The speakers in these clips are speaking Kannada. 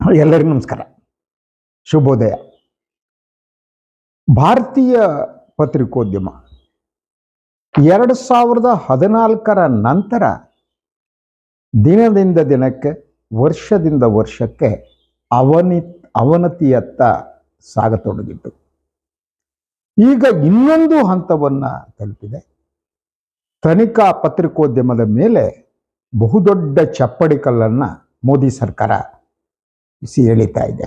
ಎಲ್ಲರಿಗೂ ನಮಸ್ಕಾರ. ಶುಭೋದಯ. ಭಾರತೀಯ ಪತ್ರಿಕೋದ್ಯಮ ಎರಡು ಸಾವಿರದ ಹದಿನಾಲ್ಕರ ನಂತರ ದಿನದಿಂದ ದಿನಕ್ಕೆ, ವರ್ಷದಿಂದ ವರ್ಷಕ್ಕೆ ಅವನಿ ಅವನತಿಯತ್ತ ಸಾಗತೊಡಗಿತ್ತು. ಈಗ ಇನ್ನೊಂದು ಹಂತವನ್ನು ತಲುಪಿದೆ. ತನಿಖಾ ಪತ್ರಿಕೋದ್ಯಮದ ಮೇಲೆ ಬಹುದೊಡ್ಡ ಚಪ್ಪಡಿಕಲ್ಲನ್ನು ಮೋದಿ ಸರ್ಕಾರ ಬಿಸಿ ಎಳಿತಾ ಇದೆ.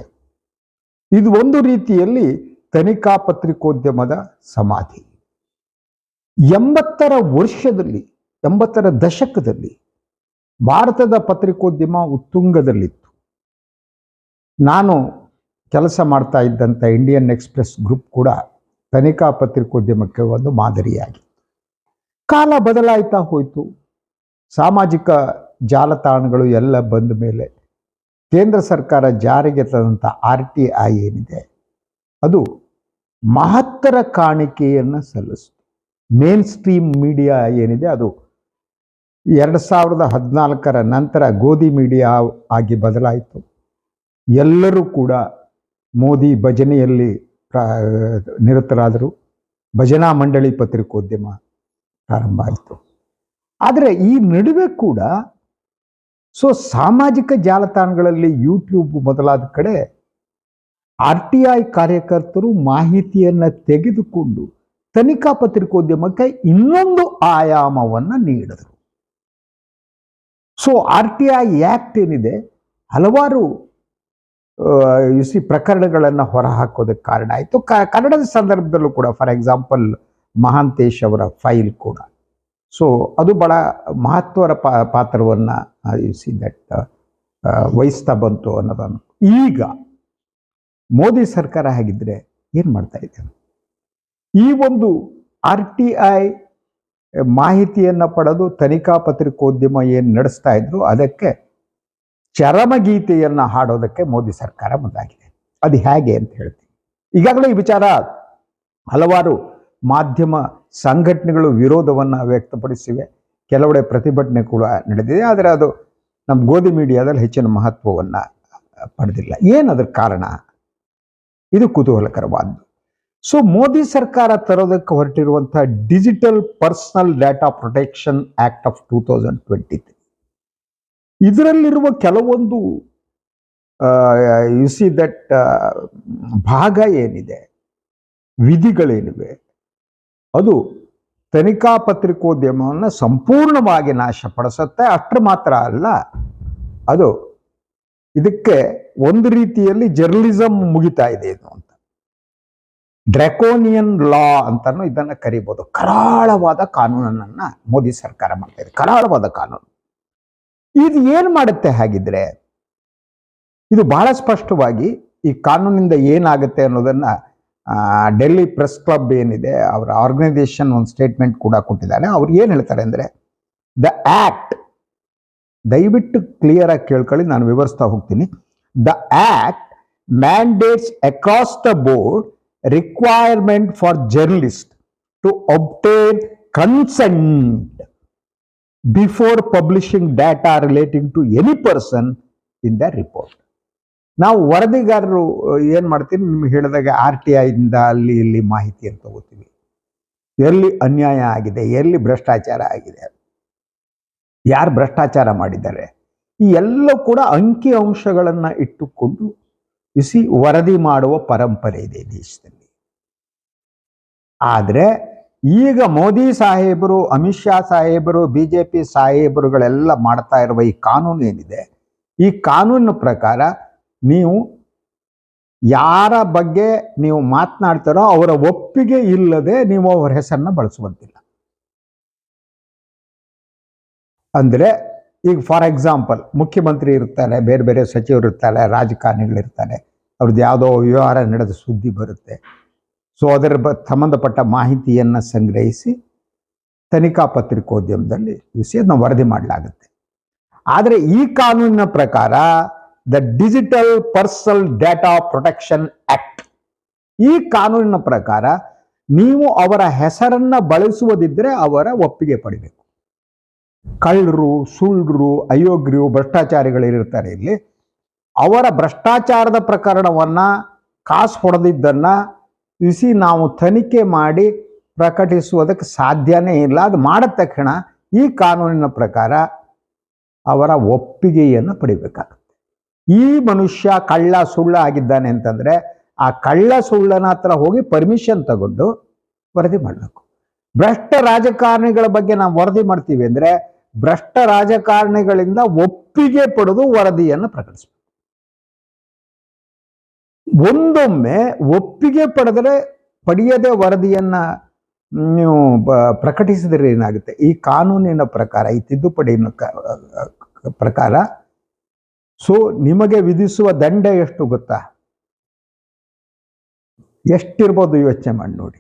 ಇದು ಒಂದು ರೀತಿಯಲ್ಲಿ ತನಿಖಾ ಪತ್ರಿಕೋದ್ಯಮದ ಸಮಾಧಿ. ಎಂಬತ್ತರ ವರ್ಷದಲ್ಲಿ, ಎಂಬತ್ತರ ದಶಕದಲ್ಲಿ ಭಾರತದ ಪತ್ರಿಕೋದ್ಯಮ ಉತ್ತುಂಗದಲ್ಲಿತ್ತು. ನಾನು ಕೆಲಸ ಮಾಡ್ತಾ ಇದ್ದಂಥ ಇಂಡಿಯನ್ ಎಕ್ಸ್ಪ್ರೆಸ್ ಗ್ರೂಪ್ ಕೂಡ ತನಿಖಾ ಪತ್ರಿಕೋದ್ಯಮಕ್ಕೆ ಒಂದು ಮಾದರಿಯಾಗಿತ್ತು ಕಾಲ ಬದಲಾಯ್ತಾ ಹೋಯಿತು. ಸಾಮಾಜಿಕ ಜಾಲತಾಣಗಳು ಎಲ್ಲ ಬಂದ ಮೇಲೆ ಕೇಂದ್ರ ಸರ್ಕಾರ ಜಾರಿಗೆ ತಂದಂಥ ಆರ್ ಟಿ ಐ ಏನಿದೆ? ಅದು ಮಹತ್ತರ ಕಾಣಿಕೆಯನ್ನು ಸಲ್ಲಿಸಿತು. ಮೇನ್ ಸ್ಟ್ರೀಮ್ ಮೀಡಿಯಾ ಏನಿದೆ ಅದು ಎರಡು ಸಾವಿರದ ಹದಿನಾಲ್ಕರ ನಂತರ ಗೋಧಿ ಮೀಡಿಯಾ ಆಗಿ ಬದಲಾಯಿತು. ಎಲ್ಲರೂ ಕೂಡ ಮೋದಿ ಭಜನೆಯಲ್ಲಿ ನಿರತರಾದರು. ಭಜನಾ ಮಂಡಳಿ ಪತ್ರಿಕೋದ್ಯಮ ಪ್ರಾರಂಭ ಆಯಿತು. ಆದರೆ ಈ ನಡುವೆ ಕೂಡ ಸೊ ಸಾಮಾಜಿಕ ಜಾಲತಾಣಗಳಲ್ಲಿ ಯೂಟ್ಯೂಬ್ ಮೊದಲಾದ ಕಡೆ ಆರ್ ಟಿ ಐ ಕಾರ್ಯಕರ್ತರು ಮಾಹಿತಿಯನ್ನು ತೆಗೆದುಕೊಂಡು ತನಿಖಾ ಪತ್ರಿಕೋದ್ಯಮಕ್ಕೆ ಇನ್ನೊಂದು ಆಯಾಮವನ್ನು ನೀಡಿದರು. So R T I act ಏನಿದೆ, ಹಲವಾರು ಸಿ ಪ್ರಕರಣಗಳನ್ನು ಹೊರಹಾಕೋದಕ್ಕೆ ಕಾರಣ ಆಯಿತು. ಕನ್ನಡದ ಸಂದರ್ಭದಲ್ಲೂ ಕೂಡ ಫಾರ್ ಎಕ್ಸಾಂಪಲ್ ಮಹಾಂತೇಶ್ ಅವರ ಫೈಲ್ ಕೂಡ. ಸೊ ಅದು ಬಹಳ ಮಹತ್ವರ ಪಾತ್ರವನ್ನು ಸಿ ದಟ್ ವಹಿಸ್ತಾ ಬಂತು ಅನ್ನೋದನ್ನು. ಈಗ ಮೋದಿ ಸರ್ಕಾರ ಹಾಗಿದ್ರೆ ಏನು ಮಾಡ್ತಾ ಇದೆ ಈ ಒಂದು ಆರ್ ಟಿ ಐ ಮಾಹಿತಿಯನ್ನು ಪಡೆದು ತನಿಖಾ ಪತ್ರಿಕೋದ್ಯಮ ಏನು ನಡೆಸ್ತಾ ಇದ್ರು, ಅದಕ್ಕೆ ಚರಮಗೀತೆಯನ್ನು ಹಾಡೋದಕ್ಕೆ ಮೋದಿ ಸರ್ಕಾರ ಮುಂದಾಗಿದೆ. ಅದು ಹೇಗೆ ಅಂತ ಹೇಳ್ತೀನಿ. ಈಗಾಗಲೇ ಈ ವಿಚಾರ ಹಲವಾರು ಮಾಧ್ಯಮ ಸಂಘಟನೆಗಳು ವಿರೋಧವನ್ನು ವ್ಯಕ್ತಪಡಿಸಿವೆ. ಕೆಲವೆಡೆ ಪ್ರತಿಭಟನೆ ಕೂಡ ನಡೆದಿದೆ. ಆದರೆ ಅದು ನಮ್ಮ ಗೋಧಿ ಮೀಡಿಯಾದಲ್ಲಿ ಹೆಚ್ಚಿನ ಮಹತ್ವವನ್ನು ಪಡೆದಿಲ್ಲ. ಏನದರ ಕಾರಣ? ಇದು ಕುತೂಹಲಕರವಾದ್ದು. ಸೊ ಮೋದಿ ಸರ್ಕಾರ ತರೋದಕ್ಕೆ ಹೊರಟಿರುವಂಥ digital personal data protection act of two thousand twenty three ಇದರಲ್ಲಿರುವ ಕೆಲವೊಂದು ಯು ಸಿ ದಟ್ ಭಾಗ ಏನಿದೆ? ವಿಧಿಗಳೇನಿವೆ? ಅದು ತನಿಖಾ ಪತ್ರಿಕೋದ್ಯಮವನ್ನು ಸಂಪೂರ್ಣವಾಗಿ ನಾಶಪಡಿಸುತ್ತೆ. ಅಷ್ಟು ಮಾತ್ರ ಅಲ್ಲ, ಅದು ಇದಕ್ಕೆ ಒಂದು ರೀತಿಯಲ್ಲಿ ಜರ್ನಲಿಸಂ ಮುಗಿತಾ ಇದೆ ಅಂತ. ಡ್ರ್ಯಾಕೋನಿಯನ್ ಲಾ ಅಂತಾನು ಇದನ್ನು ಕರಿಬೋದು. ಕರಾಳವಾದ ಕಾನೂನನ್ನ ಮೋದಿ ಸರ್ಕಾರ ಮಾಡ್ತಾ ಇದೆ. ಕರಾಳವಾದ ಕಾನೂನು. ಇದು ಏನು ಮಾಡುತ್ತೆ ಹಾಗಿದ್ರೆ, ಇದು ಬಹಳ ಸ್ಪಷ್ಟವಾಗಿ ಈ ಕಾನೂನಿಂದ ಏನಾಗುತ್ತೆ ಅನ್ನೋದನ್ನ ಡೆಲ್ಲಿ ಪ್ರೆಸ್ ಕ್ಲಬ್ ಏನಿದೆ, ಅವರ ಆರ್ಗನೈಸೇಷನ್ ಒಂದು ಸ್ಟೇಟ್ಮೆಂಟ್ ಕೂಡ ಕೊಟ್ಟಿದ್ದಾರೆ. ಅವ್ರು ಏನು ಹೇಳ್ತಾರೆ ಅಂದರೆ ದ ಆಕ್ಟ್ ದಯವಿಟ್ಟು ಕ್ಲಿಯರ್ ಆಗಿ ಕೇಳ್ಕೊಳ್ಳಿ, ನಾನು ವಿವರಿಸ್ತಾ ಹೋಗ್ತೀನಿ. The act mandates across the board requirement for journalist to obtain consent before publishing data relating to any person in the report ನಾವು ವರದಿಗಾರರು ಏನು ಮಾಡ್ತೀವಿ ನಿಮ್ಗೆ ಹೇಳಿದಾಗ ಆರ್ ಟಿ ಐಯಿಂದ ಅಲ್ಲಿ ಇಲ್ಲಿ ಮಾಹಿತಿಯನ್ನು ತಗೋತೀವಿ. ಎಲ್ಲಿ ಅನ್ಯಾಯ ಆಗಿದೆ? ಎಲ್ಲಿ ಭ್ರಷ್ಟಾಚಾರ ಆಗಿದೆ? ಯಾರು ಭ್ರಷ್ಟಾಚಾರ ಮಾಡಿದ್ದಾರೆ? ಈ ಎಲ್ಲ ಕೂಡ ಅಂಕಿ ಅಂಶಗಳನ್ನು ಇಟ್ಟುಕೊಂಡು ಇಸಿ ವರದಿ ಮಾಡುವ ಪರಂಪರೆ ಇದೆ ದೇಶದಲ್ಲಿ. ಆದರೆ ಈಗ ಮೋದಿ ಸಾಹೇಬರು, ಅಮಿತ್ ಶಾ ಸಾಹೇಬರು, ಬಿ ಜೆ ಪಿ ಸಾಹೇಬರುಗಳೆಲ್ಲ ಮಾಡ್ತಾ ಇರುವ ಈ ಕಾನೂನು ಏನಿದೆ? ಈ ಕಾನೂನಿನ ಪ್ರಕಾರ ನೀವು ಯಾರ ಬಗ್ಗೆ ನೀವು ಮಾತನಾಡ್ತಾರೋ ಅವರ ಒಪ್ಪಿಗೆ ಇಲ್ಲದೆ ನೀವು ಅವರ ಹೆಸರನ್ನ ಬಳಸುವಂತಿಲ್ಲ. ಅಂದ್ರೆ ಈಗ ಫಾರ್ ಎಕ್ಸಾಂಪಲ್ ಮುಖ್ಯಮಂತ್ರಿ ಇರ್ತಾರೆ, ಬೇರೆ ಬೇರೆ ಸಚಿವರು ಇರ್ತಾರೆ, ರಾಜಕಾರಣಿಗಳಿರ್ತಾರೆ, ಅವ್ರದ್ದು ಯಾವುದೋ ವ್ಯವಹಾರ ನಡೆದ ಸುದ್ದಿ ಬರುತ್ತೆ. ಸೊ ಅದರ ಬ ಸಂಬಂಧಪಟ್ಟ ಮಾಹಿತಿಯನ್ನು ಸಂಗ್ರಹಿಸಿ ತನಿಖಾ ಪತ್ರಿಕೋದ್ಯಮದಲ್ಲಿ ವಿಷಯನ ವರದಿ ಮಾಡಲಾಗುತ್ತೆ. ಆದರೆ ಈ ಕಾನೂನಿನ ಪ್ರಕಾರ the digital personal data protection act ಈ ಕಾನೂನಿನ ಪ್ರಕಾರ ನೀವು ಅವರ ಹೆಸರನ್ನ ಬಳಸುವುದಿದ್ರೆ ಅವರ ಒಪ್ಪಿಗೆ ಪಡಿಬೇಕು. ಕಳ್ಳರು ಸುಳ್ಳರು ಅಯೋಗ್ಯರು, ಭ್ರಷ್ಟಾಚಾರಿಗಳಿರ್ತಾರೆ ಇಲ್ಲಿ. ಅವರ ಭ್ರಷ್ಟಾಚಾರದ ಪ್ರಕರಣವನ್ನ ಕಾಸು ಹೊಡೆದಿದ್ದನ್ನ ಇಸಿ ನಾವು ತನಿಖೆ ಮಾಡಿ ಪ್ರಕಟಿಸುವುದಕ್ಕೆ ಸಾಧ್ಯನೇ ಇಲ್ಲ. ಅದು ಮಾಡಿದ ತಕ್ಷಣ ಈ ಕಾನೂನಿನ ಪ್ರಕಾರ ಅವರ ಒಪ್ಪಿಗೆಯನ್ನು ಪಡಿಬೇಕಾಗುತ್ತೆ. ಈ ಮನುಷ್ಯ ಕಳ್ಳ ಸುಳ್ಳ ಆಗಿದ್ದಾನೆ ಅಂತಂದ್ರೆ ಆ ಕಳ್ಳ ಸುಳ್ಳನ ಹತ್ರ ಹೋಗಿ ಪರ್ಮಿಷನ್ ತಗೊಂಡು ವರದಿ ಮಾಡಬೇಕು. ಭ್ರಷ್ಟ ರಾಜಕಾರಣಿಗಳ ಬಗ್ಗೆ ನಾವು ವರದಿ ಮಾಡ್ತೀವಿ ಅಂದ್ರೆ ಭ್ರಷ್ಟ ರಾಜಕಾರಣಿಗಳಿಂದ ಒಪ್ಪಿಗೆ ಪಡೆದು ವರದಿಯನ್ನು ಪ್ರಕಟಿಸಬೇಕು. ಒಂದೊಮ್ಮೆ ಒಪ್ಪಿಗೆ ಪಡೆದರೆ ಪಡೆಯದೆ ವರದಿಯನ್ನ ನೀವು ಪ್ರಕಟಿಸಿದರೆ ಏನಾಗುತ್ತೆ? ಈ ಕಾನೂನಿನ ಪ್ರಕಾರ, ಈ ತಿದ್ದುಪಡಿನ ಪ್ರಕಾರ ಸೊ ನಿಮಗೆ ವಿಧಿಸುವ ದಂಡ ಎಷ್ಟು ಗೊತ್ತಾ? ಎಷ್ಟಿರ್ಬೋದು ಯೋಚನೆ ಮಾಡಿ ನೋಡಿ.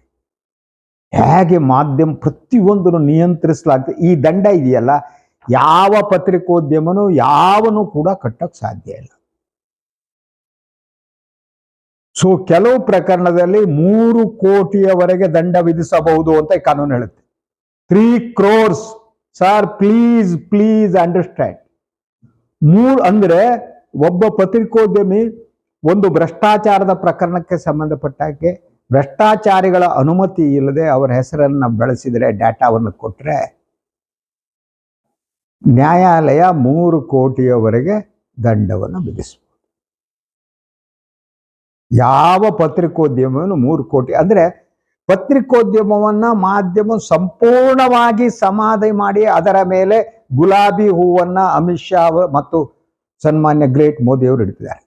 ಹೇಗೆ ಮಾಧ್ಯಮ ಪ್ರತಿಯೊಂದನ್ನು ನಿಯಂತ್ರಿಸಲಾಗ್ತದೆ? ಈ ದಂಡ ಇದೆಯಲ್ಲ, ಯಾವ ಪತ್ರಿಕೋದ್ಯಮನು ಯಾವನು ಕೂಡ ಕಟ್ಟಕ್ಕೆ ಸಾಧ್ಯ ಇಲ್ಲ. ಸೊ ಕೆಲವು ಪ್ರಕರಣದಲ್ಲಿ ಮೂರು ಕೋಟಿಯವರೆಗೆ ದಂಡ ವಿಧಿಸಬಹುದು ಅಂತ ಕಾನೂನು ಹೇಳುತ್ತೆ. Three crores sir please please understand ಮೂರು ಅಂದ್ರೆ ಒಬ್ಬ ಪತ್ರಿಕೋದ್ಯಮಿ ಒಂದು ಭ್ರಷ್ಟಾಚಾರದ ಪ್ರಕರಣಕ್ಕೆ ಸಂಬಂಧಪಟ್ಟಾಗೆ ಭ್ರಷ್ಟಾಚಾರಿಗಳ ಅನುಮತಿ ಇಲ್ಲದೆ ಅವರ ಹೆಸರನ್ನ ಬಳಸಿದರೆ ಡಾಟಾವನ್ನು ಕೊಟ್ರೆ ನ್ಯಾಯಾಲಯ ಮೂರು ಕೋಟಿಯವರೆಗೆ ದಂಡವನ್ನು ವಿಧಿಸಬಹುದು ಯಾವ ಪತ್ರಿಕೋದ್ಯಮವನ್ನು ಮೂರು ಕೋಟಿ ಅಂದ್ರೆ ಪತ್ರಿಕೋದ್ಯಮವನ್ನ ಮಾಧ್ಯಮ ಸಂಪೂರ್ಣವಾಗಿ ಸಮಾಧಿ ಮಾಡಿ ಅದರ ಮೇಲೆ ಗುಲಾಬಿ ಹೂವನ್ನ ಅಮಿತ್ ಶಾ ಮತ್ತು ಸನ್ಮಾನ್ಯ ಗ್ರೇಟ್ ಮೋದಿ ಅವರು ಇಡ್ತಿದ್ದಾರೆ.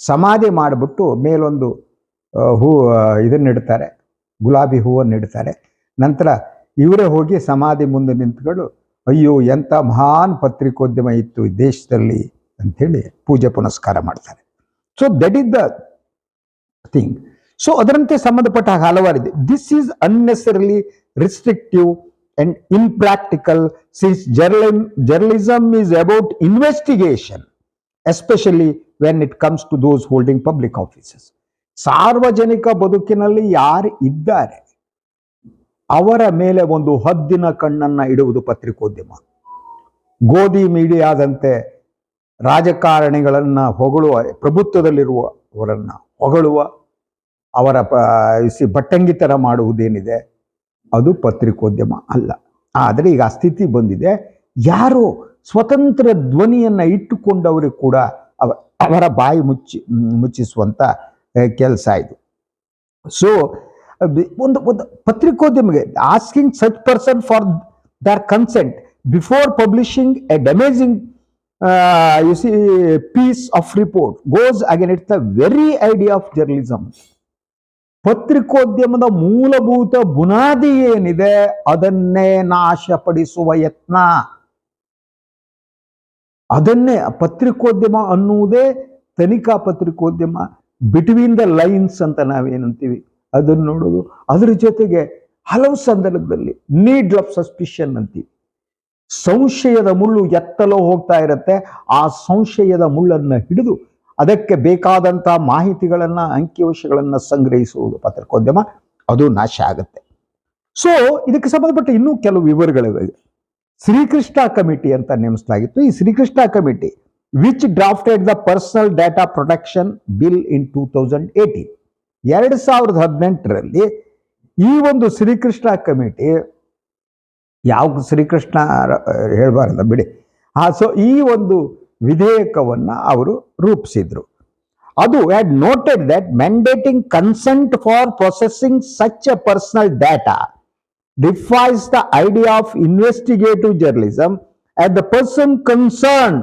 ಸಮಾಧಿ ಮಾಡಿಬಿಟ್ಟು ಮೇಲೊಂದು ಹೂ ಇದನ್ನಿಡ್ತಾರೆ ಗುಲಾಬಿ ಹೂವನ್ನು ಇಡ್ತಾರೆ. ನಂತರ ಇವರೇ ಹೋಗಿ ಸಮಾಧಿ ಮುಂದೆ ನಿಂತ್ಕೊಂಡು, ಅಯ್ಯೋ ಎಂಥ ಮಹಾನ್ ಪತ್ರಿಕೋದ್ಯಮ ಇತ್ತು ಈ ದೇಶದಲ್ಲಿ ಅಂಥೇಳಿ ಪೂಜೆ ಪುನಸ್ಕಾರ ಮಾಡ್ತಾರೆ. So that is the thing so ಅದರಂತೆ ಸಂಬಂಧಪಟ್ಟ ಹಲವಾರಿದೆ. This is unnecessarily restrictive and impractical since journalism journalism is about investigation especially when it comes to those holding public offices ಸಾರ್ವಜನಿಕ ಬದುಕಿನಲ್ಲಿ ಯಾರು ಇದ್ದಾರೆ? ಅವರ ಮೇಲೆ ಒಂದು ಹದ್ದಿನ ಕಣ್ಣನ್ನ ಇಡುವುದು ಪತ್ರಿಕೋದ್ಯಮ. ಗೋಧಿ ಮೀಡಿಯಾದಂತೆ ರಾಜಕಾರಣಿಗಳನ್ನ ಹೊಗಳುವ, ಪ್ರಭುತ್ವದಲ್ಲಿರುವವರನ್ನ ಹೊಗಳುವ ಅವರ ಪ ಬಟ್ಟಂಗಿ ಥರ ಮಾಡುವುದೇನಿದೆ, ಅದು ಪತ್ರಿಕೋದ್ಯಮ ಅಲ್ಲ. ಆದರೆ ಈಗ ಆ ಸ್ಥಿತಿ ಬಂದಿದೆ. ಯಾರು ಸ್ವತಂತ್ರ ಧ್ವನಿಯನ್ನು ಇಟ್ಟುಕೊಂಡವರು ಕೂಡ ಅವ, ಅವರ ಬಾಯಿ ಮುಚ್ಚಿ ಮುಚ್ಚಿಸುವಂಥ ಕೆಲಸ ಇದು. ಸೊ ಒಂದು ಒಂದು ಪತ್ರಿಕೋದ್ಯಮಿಗೆ asking such person for their consent before publishing a damaging you see piece of report goes again it's the very idea of journalism ಪತ್ರಿಕೋದ್ಯಮದ ಮೂಲಭೂತ ಬುನಾದಿ ಏನಿದೆ ಅದನ್ನೇ ನಾಶಪಡಿಸುವ ಯತ್ನ. ಅದನ್ನೇ ಪತ್ರಿಕೋದ್ಯಮ ಅನ್ನುವುದೇ ತನಿಖಾ ಪತ್ರಿಕೋದ್ಯಮ, ಬಿಟ್ವೀನ್ ದ ಲೈನ್ಸ್ ಅಂತ ನಾವೇನಂತೀವಿ ಅದನ್ನು ನೋಡೋದು. ಅದರ ಜೊತೆಗೆ ಹಲವು ಸಂದರ್ಭದಲ್ಲಿ ನೀಡ್ ಆಫ್ ಸಸ್ಪಿಷನ್ ಅಂತೀವಿ. ಸಂಶಯದ ಮುಳ್ಳು ಎತ್ತಲೋ ಹೋಗ್ತಾ ಇರುತ್ತೆ, ಆ ಸಂಶಯದ ಮುಳ್ಳನ್ನು ಹಿಡಿದು ಅದಕ್ಕೆ ಬೇಕಾದಂಥ ಮಾಹಿತಿಗಳನ್ನು ಅಂಕಿಅಂಶಗಳನ್ನು ಸಂಗ್ರಹಿಸುವುದು ಪತ್ರಿಕೋದ್ಯಮ, ಅದು ನಾಶ ಆಗುತ್ತೆ. ಸೊ ಇದಕ್ಕೆ ಸಂಬಂಧಪಟ್ಟ ಇನ್ನೂ ಕೆಲವು ವಿವರಗಳಿವೆ. ಶ್ರೀಕೃಷ್ಣ ಕಮಿಟಿ ಅಂತ ನೇಮಿಸಲಾಗಿತ್ತು. ಈ Srikrishna committee which drafted the personal data protection bill in two thousand eighteen ಎರಡು ಸಾವಿರದ ಹದಿನೆಂಟರಲ್ಲಿ ಈ ಒಂದು ಶ್ರೀಕೃಷ್ಣ ಕಮಿಟಿ ಯಾವ ಶ್ರೀಕೃಷ್ಣ ಹೇಳಬಾರಲ್ಲ ಬಿಡಿ. ಆ ಸೊ ಈ ಒಂದು ವಿಧೇಯಕವನ್ನ ಅವರು ರೂಪಿಸಿದ್ರು. ಅದು had noted that mandating consent for processing such a personal data defies the idea of investigative journalism at the person concern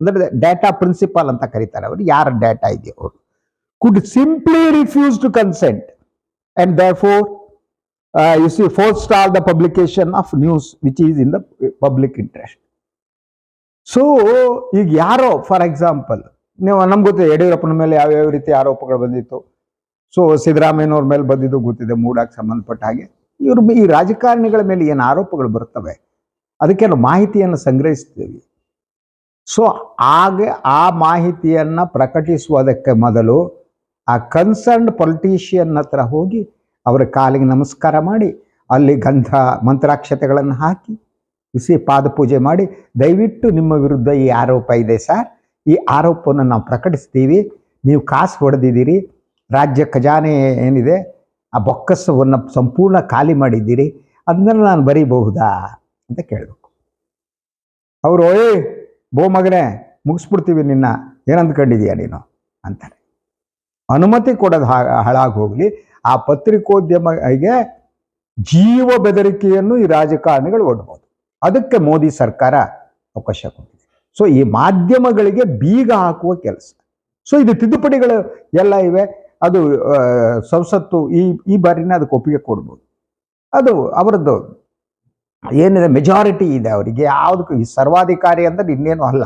ಅಂದ್ರೆ ಡಾಟಾ ಪ್ರಿನ್ಸಿಪಾಲ್ ಅಂತ ಕರೀತಾರೆ ಅವರು. ಯಾರ ಡಾಟಾ ಇದೆಯೋ ಅವರು? Could simply refuse to consent and therefore you see forestall the publication of news which is in the public interest so ಈಗ ಯಾರೋ ಫಾರ್ ಎಕ್ಸಾಂಪಲ್ ನೀವು, ನಮ್ಗೆ ಗೊತ್ತಿದೆ ಯಡಿಯೂರಪ್ಪನ ಮೇಲೆ ಯಾವ್ಯಾವ ರೀತಿ ಆರೋಪಗಳು ಬಂದಿತ್ತು. ಸೊ ಸಿದ್ದರಾಮಯ್ಯನವ್ರ ಮೇಲೆ ಬಂದಿದ್ದು ಗೊತ್ತಿದೆ ಮೂಡಕ್ಕೆ ಸಂಬಂಧಪಟ್ಟ ಹಾಗೆ. ಇವ್ರ ಈ ರಾಜಕಾರಣಿಗಳ ಮೇಲೆ ಏನು ಆರೋಪಗಳು ಬರ್ತವೆ ಅದಕ್ಕೆ ನಾವು ಮಾಹಿತಿಯನ್ನು ಸಂಗ್ರಹಿಸ್ತೀವಿ. ಸೊ ಹಾಗೆ ಆ ಮಾಹಿತಿಯನ್ನು ಪ್ರಕಟಿಸುವುದಕ್ಕೆ ಮೊದಲು ಆ ಕನ್ಸರ್ನ್ಡ್ ಪೊಲಿಟಿಷಿಯನ್ ಹೋಗಿ, ಅವರ ಕಾಲಿಗೆ ನಮಸ್ಕಾರ ಮಾಡಿ, ಅಲ್ಲಿ ಗಂಧ ಮಂತ್ರಾಕ್ಷತೆಗಳನ್ನು ಹಾಕಿ ಬಿಸಿ ಪಾದಪೂಜೆ ಮಾಡಿ ದಯವಿಟ್ಟು ನಿಮ್ಮ ವಿರುದ್ಧ ಈ ಆರೋಪ ಇದೆ ಸರ್. ಈ ಆರೋಪವನ್ನು ನಾವು ಪ್ರಕಟಿಸ್ತೀವಿ. ನೀವು ಕಾಸು ಹೊಡೆದಿದ್ದೀರಿ. ರಾಜ್ಯ ಖಜಾನೆ ಏನಿದೆ, ಆ ಬೊಕ್ಕಸವನ್ನು ಸಂಪೂರ್ಣ ಖಾಲಿ ಮಾಡಿದ್ದೀರಿ. ಅದನ್ನೆಲ್ಲ ನಾನು ಬರೀಬಹುದಾ ಅಂತ ಕೇಳಬೇಕು. ಅವರು, ಓಯ್, ಬೋ ಮಗನೇ, ಮುಗಿಸ್ಬಿಡ್ತೀವಿ ನಿನ್ನ. ಏನಂದ್ಕೊಂಡಿದೀಯ ನೀನು? ಅಂತಾರೆ. ಅನುಮತಿ ಕೊಡೋದು ಹಾಳಾಗಿ ಹೋಗಲಿ. ಆ ಪತ್ರಿಕೋದ್ಯಮಿಗೆ ಜೀವ ಬೆದರಿಕೆಯನ್ನು ಈ ರಾಜಕಾರಣಿಗಳು ಒಡ್ಬೋದು. ಅದಕ್ಕೆ ಮೋದಿ ಸರ್ಕಾರ ಅವಕಾಶ ಕೊಟ್ಟಿದೆ. ಸೊ ಈ ಮಾಧ್ಯಮಗಳಿಗೆ ಬೀಗ ಹಾಕುವ ಕೆಲಸ. ಸೊ ಇದು ತಿದ್ದುಪಡಿಗಳು ಎಲ್ಲ ಇವೆ. ಅದು ಸಂಸತ್ತು ಈ ಈ ಬಾರಿನ ಅದಕ್ಕೆ ಒಪ್ಪಿಗೆ ಕೊಡ್ಬೋದು. ಅದು ಅವರದ್ದು ಏನಿದೆ ಮೆಜಾರಿಟಿ ಇದೆ ಅವರಿಗೆ. ಯಾವುದಕ್ಕೂ ಈ ಸರ್ವಾಧಿಕಾರಿ ಅಂದರೆ ಇನ್ನೇನು ಅಲ್ಲ.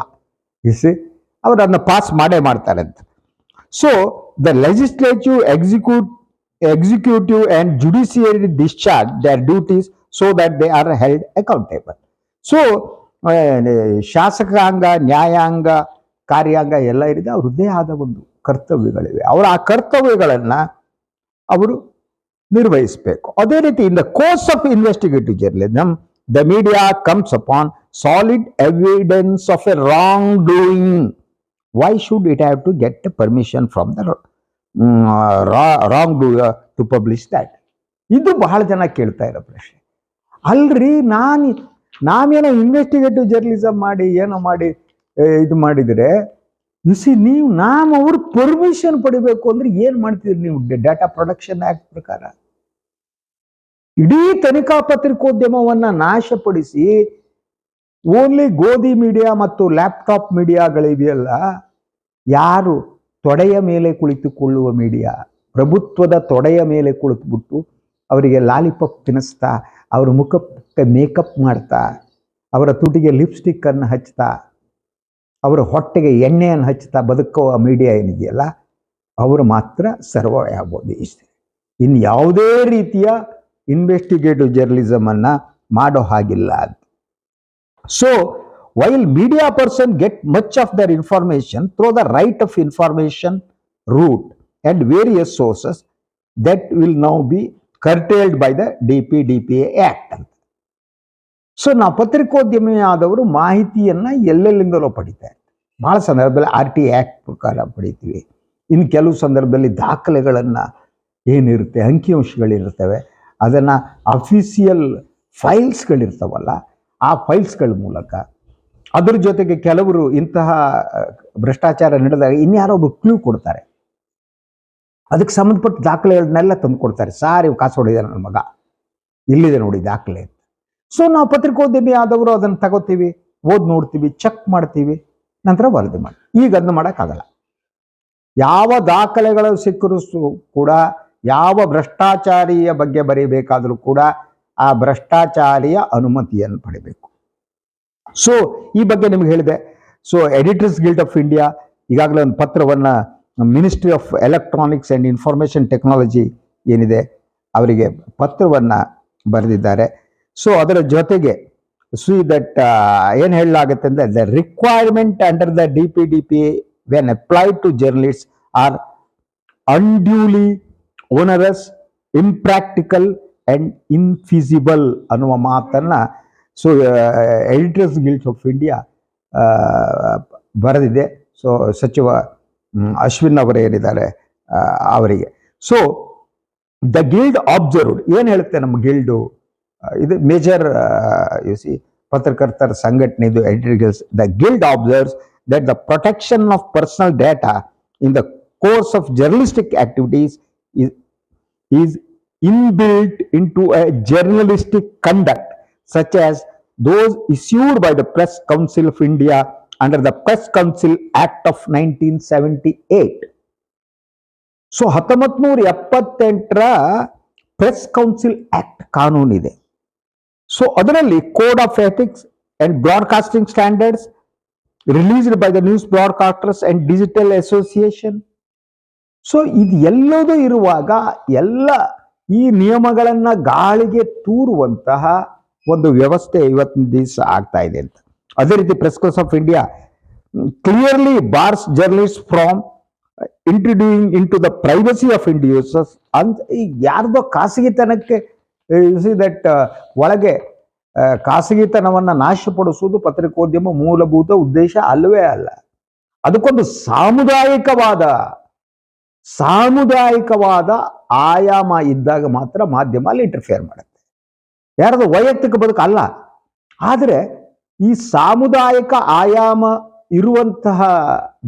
ಇಸಿ ಅವರು ಅದನ್ನ ಪಾಸ್ ಮಾಡೇ ಮಾಡ್ತಾರೆ ಅಂತ. So the legislative execute executive and judiciary discharge their duties so that they are held accountable so ಶಾಸಕಾಂಗ, ನ್ಯಾಯಾಂಗ, ಕಾರ್ಯಾಂಗ ಎಲ್ಲ ಇದೆ ಅವ್ರದ್ದೇ ಆದ ಒಂದು ಕರ್ತವ್ಯಗಳಿವೆ. ಅವರ ಆ ಕರ್ತವ್ಯಗಳನ್ನು ಅವರು ನಿರ್ವಹಿಸಬೇಕು. ಅದೇ ರೀತಿ in the course of investigative journalism the media comes upon solid evidence of a wrongdoing why should it have to get permission from the wrongdoer to publish that ಇದು ಬಹಳ ಜನ ಕೇಳ್ತಾ ಇರೋ ಪ್ರಶ್ನೆ. ಅಲ್ರಿ ನಾನು ನಾವೇನೋ ಇನ್ವೆಸ್ಟಿಗೇಟಿವ್ ಜರ್ನಲಿಸಮ್ ಮಾಡಿ, ಏನೋ ಮಾಡಿ ಇದು ಮಾಡಿದರೆ ಸಿ ನೀವು ನಾಮ ಅವ್ರ ಪರ್ಮಿಷನ್ ಪಡಿಬೇಕು ಅಂದ್ರೆ ಏನ್ ಮಾಡ್ತಿದ್ರಿ ನೀವು? ಡಾಟಾ ಪ್ರೊಡಕ್ಷನ್ ಆಕ್ಟ್ ಪ್ರಕಾರ. ಇಡೀ ತನಿಖಾ ಪತ್ರಿಕೋದ್ಯಮವನ್ನ ನಾಶಪಡಿಸಿ ಓನ್ಲಿ ಗೋಧಿ ಮೀಡಿಯಾ ಮತ್ತು ಲ್ಯಾಪ್ಟಾಪ್ ಮೀಡಿಯಾಗಳಿವೆಯಲ್ಲ ಯಾರು ತೊಡೆಯ ಮೇಲೆ ಕುಳಿತುಕೊಳ್ಳುವ ಮೀಡಿಯಾ ಪ್ರಭುತ್ವದ ತೊಡೆಯ ಮೇಲೆ ಕುಳಿತುಬಿಟ್ಟು ಅವರಿಗೆ ಲಾಲಿಪಾಪ್ ತಿನ್ನಿಸ್ತಾ, ಅವರ ಮುಖಕ್ಕೆ ಮೇಕಪ್ ಮಾಡ್ತಾ, ಅವರ ತುಟಿಗೆ ಲಿಪ್ಸ್ಟಿಕ್ ಅನ್ನು ಹಚ್ತಾ, ಅವರ ಹೊಟ್ಟೆಗೆ ಎಣ್ಣೆಯನ್ನು ಹಚ್ತಾ ಬದುಕುವ ಮೀಡಿಯಾ ಏನಿದೆಯಲ್ಲ, ಅವರು ಮಾತ್ರ ಸರ್ವೈ ಆಗ್ಬೋದು ಇಷ್ಟೇ. ಇನ್ನು ಯಾವುದೇ ರೀತಿಯ ಇನ್ವೆಸ್ಟಿಗೇಟಿವ್ ಜರ್ನಲಿಸಮ್ ಅನ್ನ ಮಾಡೋ ಹಾಗಿಲ್ಲ ಅಂತ. So while media person get much of their information through the right of information route and various sources that will now be curtailed by the D P D P A act ಅಂತ. ಸೊ ನಾವು ಪತ್ರಿಕೋದ್ಯಮಿ ಆದವರು ಮಾಹಿತಿಯನ್ನು ಎಲ್ಲೆಲ್ಲಿಂದಲೋ ಪಡಿತಾರೆ. ಭಾಳ ಸಂದರ್ಭದಲ್ಲಿ ಆರ್ ಟಿ ಆ್ಯಕ್ಟ್ ಪ್ರಕಾರ ಪಡಿತೀವಿ. ಇನ್ನು ಕೆಲವು ಸಂದರ್ಭದಲ್ಲಿ ದಾಖಲೆಗಳನ್ನು ಏನಿರುತ್ತೆ ಅಂಕಿಅಂಶಗಳಿರ್ತವೆ ಅದನ್ನು ಅಫಿಸಿಯಲ್ ಫೈಲ್ಸ್ಗಳಿರ್ತಾವಲ್ಲ ಆ ಫೈಲ್ಸ್ಗಳ ಮೂಲಕ. ಅದ್ರ ಜೊತೆಗೆ ಕೆಲವರು ಇಂತಹ ಭ್ರಷ್ಟಾಚಾರ ನಡೆದಾಗ ಇನ್ಯಾರೋ ಕ್ಲೂ ಕೊಡ್ತಾರೆ. ಅದಕ್ಕೆ ಸಂಬಂಧಪಟ್ಟ ದಾಖಲೆಗಳನ್ನೆಲ್ಲ ತಂದು ಕೊಡ್ತಾರೆ. ಸಾರ್ ಕಾಸು ಹೊಡಿದಾರೆ ನನ್ನ ಮಗ. ಇಲ್ಲಿದೆ ನೋಡಿ ದಾಖಲೆ ಸೊ ನಾವು ಪತ್ರಿಕೋದ್ಯಮಿ ಆದವರು ಅದನ್ನು ತಗೋತೀವಿ, ಓದ್ ನೋಡ್ತೀವಿ ಚೆಕ್ ಮಾಡ್ತೀವಿ, ನಂತರ ವರದಿ ಮಾಡಿ. ಈಗ ಅದನ್ನ ಮಾಡೋಕ್ಕಾಗಲ್ಲ. ಯಾವ ದಾಖಲೆಗಳು ಸಿಕ್ಕರೂ ಕೂಡ ಯಾವ ಭ್ರಷ್ಟಾಚಾರಿಯ ಬಗ್ಗೆ ಬರೀಬೇಕಾದರೂ ಕೂಡ ಆ ಭ್ರಷ್ಟಾಚಾರಿಯ ಅನುಮತಿಯನ್ನು ಪಡಿಬೇಕು. ಸೊ ಈ ಬಗ್ಗೆ ನಿಮ್ಗೆ ಹೇಳಿದೆ. So editors guild of India ಈಗಾಗಲೇ ಒಂದು ಪತ್ರವನ್ನ ministry of electronics and information technology ಏನಿದೆ, ಅವರಿಗೆ ಪತ್ರವನ್ನು ಬರೆದಿದ್ದಾರೆ. ಸೊ ಅದರ ಜೊತೆಗೆ ಸಿ ದಟ್ ಏನು ಹೇಳಲಾಗುತ್ತೆ ಅಂದರೆ the requirement under the D P D P when applied to journalist are unduly onerous impractical and infeasible ಅನ್ನುವ ಮಾತನ್ನು so editors guilds of India ಬರೆದಿದೆ. ಸೊ ಸಚಿವ ಅಶ್ವಿನ್ ಅವರು ಏನಿದ್ದಾರೆ ಅವರಿಗೆ. ಸೊ ದ ಗಿಲ್ಡ್ ಆಬ್ಸರ್ವ್ಡ್ ಏನು ಹೇಳುತ್ತೆ ನಮ್ಮ ಗಿಲ್ಡು ಇದು ಮೇಜರ್ ಯು ಸಿ ಪತ್ರಕರ್ತರ ಸಂಘಟನೆ ಇದು editors the guild observes that the protection of personal data in the course of journalistic activities is inbuilt into a journalistic conduct such as those issued by the Press Council of India under the Press Council Act of 1978. So ಹತ್ತೊಂಬತ್ ನೂರ ಎಪ್ಪತ್ತೆಂಟರ ಪ್ರೆಸ್ ಕೌನ್ಸಿಲ್ ಆಕ್ಟ್ ಕಾನೂನಿದೆ. ಸೊ ಅದರಲ್ಲಿ code of ethics and broadcasting standards released by the news broadcasters and digital association so ಇದು ಎಲ್ಲದೂ ಇರುವಾಗ ಎಲ್ಲ ಈ ನಿಯಮಗಳನ್ನು ಗಾಳಿಗೆ ತೂರುವಂತಹ ಒಂದು ವ್ಯವಸ್ಥೆ ಇವತ್ತಿನ ದಿವಸ ಆಗ್ತಾ ಇದೆ ಅಂತ. ಅದೇ ರೀತಿ press council of India clearly bars journalist from intruding into the privacy of individuals ಅಂತ ಈಗ ಯಾರ್ದೋ ಖಾಸಗಿತನಕ್ಕೆ ದಟ್ ಒಳಗೆ ಖಾಸಗಿತನವನ್ನು ನಾಶಪಡಿಸುವುದು ಪತ್ರಿಕೋದ್ಯಮ ಮೂಲಭೂತ ಉದ್ದೇಶ ಅಲ್ಲವೇ ಅಲ್ಲ. ಅದಕ್ಕೊಂದು ಸಾಮುದಾಯಿಕವಾದ ಸಾಮುದಾಯಿಕವಾದ ಆಯಾಮ ಇದ್ದಾಗ ಮಾತ್ರ ಮಾಧ್ಯಮ ಅಲ್ಲಿ ಇಂಟರ್ಫಿಯರ್ ಮಾಡುತ್ತೆ. ಯಾರದು ವೈಯಕ್ತಿಕ ಬದುಕು ಅಲ್ಲ ಆದರೆ ಈ ಸಾಮುದಾಯಿಕ ಆಯಾಮ ಇರುವಂತಹ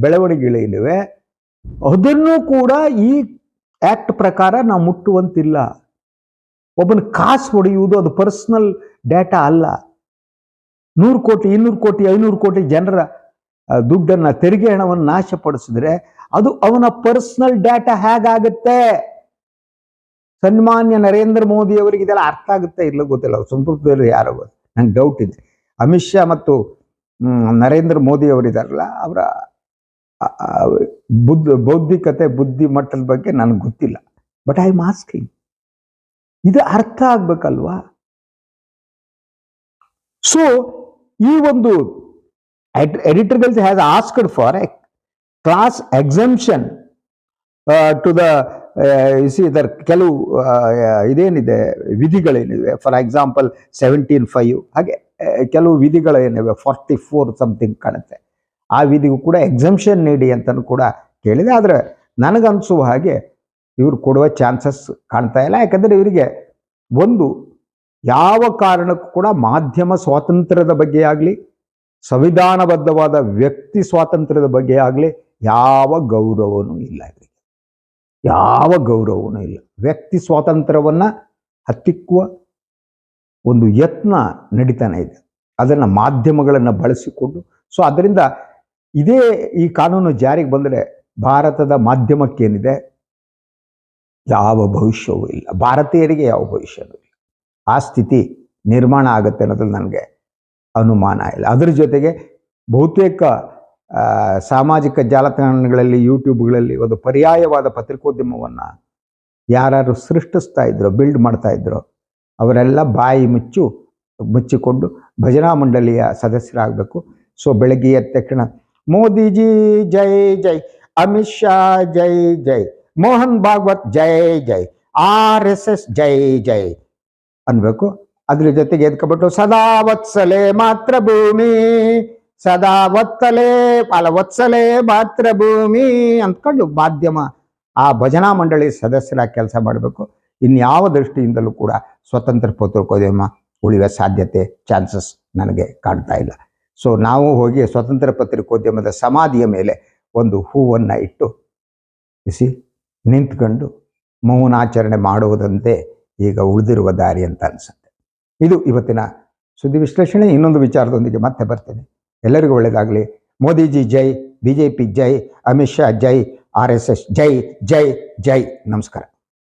ಬೆಳವಣಿಗೆಗಳೇನಿವೆ ಅದನ್ನು ಕೂಡ ಈ ಆಕ್ಟ್ ಪ್ರಕಾರ ನಾವು ಮುಟ್ಟುವಂತಿಲ್ಲ. ಒಬ್ಬನ ಕಾಸು ಹೊಡೆಯುವುದು ಅದು ಪರ್ಸನಲ್ ಡೇಟಾ ಅಲ್ಲ. ನೂರು ಕೋಟಿ, ಇನ್ನೂರು ಕೋಟಿ, ಐನೂರು ಕೋಟಿ ಜನರ ದುಡ್ಡನ್ನು, ತೆರಿಗೆ ಹಣವನ್ನು ನಾಶಪಡಿಸಿದ್ರೆ ಅದು ಅವನ ಪರ್ಸನಲ್ ಡೇಟಾ ಹೇಗಾಗುತ್ತೆ? ಸನ್ಮಾನ್ಯ ನರೇಂದ್ರ ಮೋದಿ ಅವರಿಗೆ ಇದೆಲ್ಲ ಅರ್ಥ ಆಗುತ್ತೆ ಇಲ್ಲ ಗೊತ್ತಿಲ್ಲ. ಸಂಸ್ಕೃತದಲ್ಲಿ ಯಾರೋ ನಂಗೆ ಡೌಟ್ ಇದೆ. ಅಮಿತ್ ಶಾ ಮತ್ತು ನರೇಂದ್ರ ಮೋದಿ ಅವರಿದಾರಲ್ಲ, ಅವರ ಬುದ್ಧ, ಬೌದ್ಧಿಕತೆ, ಬುದ್ಧಿ ಮಟ್ಟದ ಬಗ್ಗೆ ನನಗೆ ಗೊತ್ತಿಲ್ಲ. ಬಟ್ ಐ ಮಾಸ್ಕಿಂಗ್ ಇದು ಅರ್ಥ ಆಗ್ಬೇಕಲ್ವಾ? ಸೊ ಈ ಒಂದು editors guild has asked for a class exemption to the C ಇದರ ಕೆಲವು ಇದೇನಿದೆ, ವಿಧಿಗಳೇನಿವೆ. ಫಾರ್ ಎಕ್ಸಾಂಪಲ್ ಸೆವೆಂಟೀನ್ ಫೈವ್ ಹಾಗೆ. ಕೆಲವು ವಿಧಿಗಳೇನಿವೆ ಫಾರ್ಟಿ ಫೋರ್ ಸಮಥಿಂಗ್ ಕಾಣುತ್ತೆ. ಆ ವಿಧಿಗೂ ಕೂಡ ಎಕ್ಸಮ್ಷನ್ ನೀಡಿ ಅಂತಲೂ ಕೂಡ ಕೇಳಿದೆ. ಆದರೆ ನನಗನ್ಸುವ ಹಾಗೆ ಇವರು ಕೊಡುವ ಚಾನ್ಸಸ್ ಕಾಣ್ತಾ ಇಲ್ಲ. ಯಾಕಂದರೆ ಇವರಿಗೆ ಒಂದು, ಯಾವ ಕಾರಣಕ್ಕೂ ಕೂಡ ಮಾಧ್ಯಮ ಸ್ವಾತಂತ್ರ್ಯದ ಬಗ್ಗೆ ಆಗಲಿ, ಸಂವಿಧಾನಬದ್ಧವಾದ ವ್ಯಕ್ತಿ ಸ್ವಾತಂತ್ರ್ಯದ ಬಗ್ಗೆ ಆಗಲಿ ಯಾವ ಗೌರವವೂ ಇಲ್ಲ ಇವರಿಗೆ. ಯಾವ ಗೌರವವೂ ಇಲ್ಲ. ವ್ಯಕ್ತಿ ಸ್ವಾತಂತ್ರ್ಯವನ್ನು ಹತ್ತಿಕ್ಕುವ ಒಂದು ಯತ್ನ ನಡೀತಾನೆ ಇದೆ. ಅದನ್ನು ಮಾಧ್ಯಮಗಳನ್ನು ಬಳಸಿಕೊಂಡು ಸೊ ಅದರಿಂದ ಇದೇ ಈ ಕಾನೂನು ಜಾರಿಗೆ ಬಂದರೆ ಭಾರತದ ಮಾಧ್ಯಮಕ್ಕೇನಿದೆ? ಯಾವ ಭವಿಷ್ಯವೂ ಇಲ್ಲ. ಭಾರತೀಯರಿಗೆ ಯಾವ ಭವಿಷ್ಯವೂ ಇಲ್ಲ. ಆ ಸ್ಥಿತಿ ನಿರ್ಮಾಣ ಆಗುತ್ತೆ ಅನ್ನೋದ್ರಲ್ಲಿ ನನಗೆ ಅನುಮಾನ ಇಲ್ಲ. ಅದರ ಜೊತೆಗೆ ಬಹುತೇಕ ಸಾಮಾಜಿಕ ಜಾಲತಾಣಗಳಲ್ಲಿ, ಯೂಟ್ಯೂಬ್ಗಳಲ್ಲಿ ಒಂದು ಪರ್ಯಾಯವಾದ ಪತ್ರಿಕೋದ್ಯಮವನ್ನು ಯಾರು ಸೃಷ್ಟಿಸ್ತಾ ಇದ್ರು, ಬಿಲ್ಡ್ ಮಾಡ್ತಾ ಇದ್ರು ಅವರೆಲ್ಲ ಬಾಯಿ ಮುಚ್ಚು, ಮುಚ್ಚಿಕೊಂಡು ಭಜನಾ ಮಂಡಳಿಯ ಸದಸ್ಯರಾಗಬೇಕು. ಸೊ ಬೆಳಗ್ಗೆ ಎದ್ದ ತಕ್ಷಣ, ಮೋದಿಜಿ ಜೈ ಜೈ, ಅಮಿತ್ ಶಾ ಜೈ ಜೈ, ಮೋಹನ್ ಭಾಗವತ್ ಜೈ ಜೈ, ಆರ್ ಎಸ್ ಎಸ್ ಜೈ ಜೈ ಅನ್ಬೇಕು. ಅದ್ರ ಜೊತೆಗೆ ಎದ್ಕೊಬಿಟ್ಟು ಸದಾ ವತ್ಸಲೆ ಮಾತ್ರ ಭೂಮಿ ಸದಾ ಒತ್ತಲೆ ಅಲ್ಲ ವತ್ಸಲೆ ಮಾತ್ರ ಭೂಮಿ ಅಂದ್ಕೊಂಡು ಮಾಧ್ಯಮ, ಆ ಭಜನಾ ಮಂಡಳಿ ಸದಸ್ಯರ ಕೆಲಸ ಮಾಡಬೇಕು. ಇನ್ಯಾವ ದೃಷ್ಟಿಯಿಂದಲೂ ಕೂಡ ಸ್ವತಂತ್ರ ಪತ್ರಿಕೋದ್ಯಮ ಉಳಿಯುವ ಸಾಧ್ಯತೆ ಚಾನ್ಸಸ್ ನನಗೆ ಕಾಣ್ತಾ ಇಲ್ಲ. ಸೊ ನಾವು ಹೋಗಿ ಸ್ವತಂತ್ರ ಪತ್ರಿಕೋದ್ಯಮದ ಸಮಾಧಿಯ ಮೇಲೆ ಒಂದು ಹೂವನ್ನು ಇಟ್ಟು ಬಿಸಿ ನಿಂತ್ಕೊಂಡು ಮೌನಾಚರಣೆ ಮಾಡುವುದಂತೆ ಈಗ ಉಳಿದಿರುವ ದಾರಿ ಅಂತ ಅನಿಸುತ್ತೆ. ಇದು ಇವತ್ತಿನ ಸುದ್ದಿ ವಿಶ್ಲೇಷಣೆ. ಇನ್ನೊಂದು ವಿಚಾರದೊಂದಿಗೆ ಮತ್ತೆ ಬರ್ತೇನೆ. ಎಲ್ಲರಿಗೂ ಒಳ್ಳೆಯದಾಗಲಿ. ಮೋದಿಜಿ ಜೈ ಬಿ ಜೆ ಪಿ ಜೈ, ಅಮಿತ್ ಶಾ ಜೈ, ಆರ್ ಎಸ್ ಎಸ್ ಜೈ ಜೈ ಜೈ. ನಮಸ್ಕಾರ.